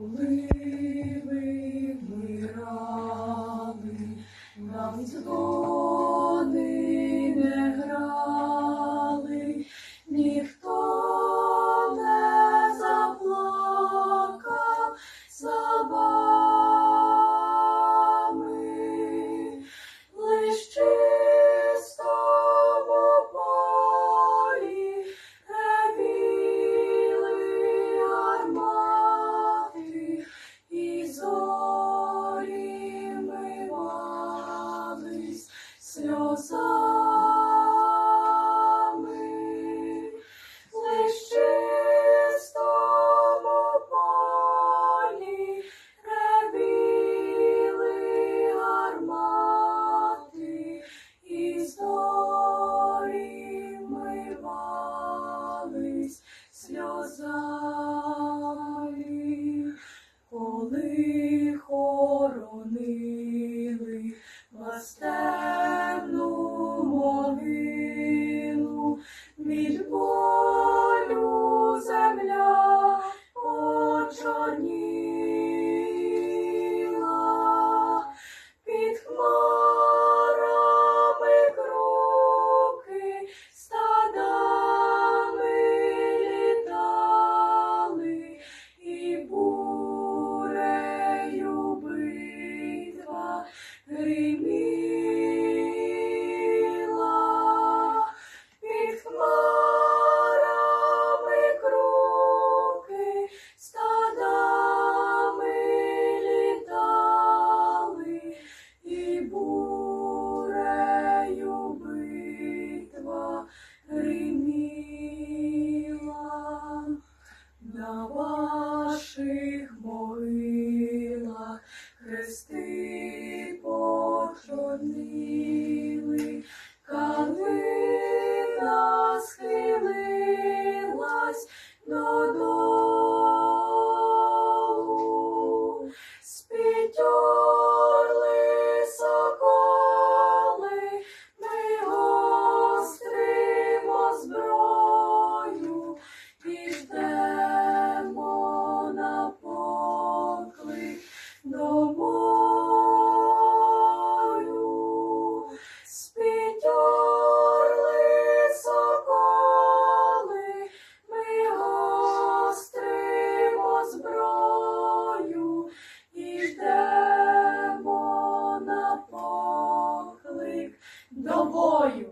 Ливи рани, нам дзвони не грає. Омились сльозами, коли хоронили вас темну Não boio.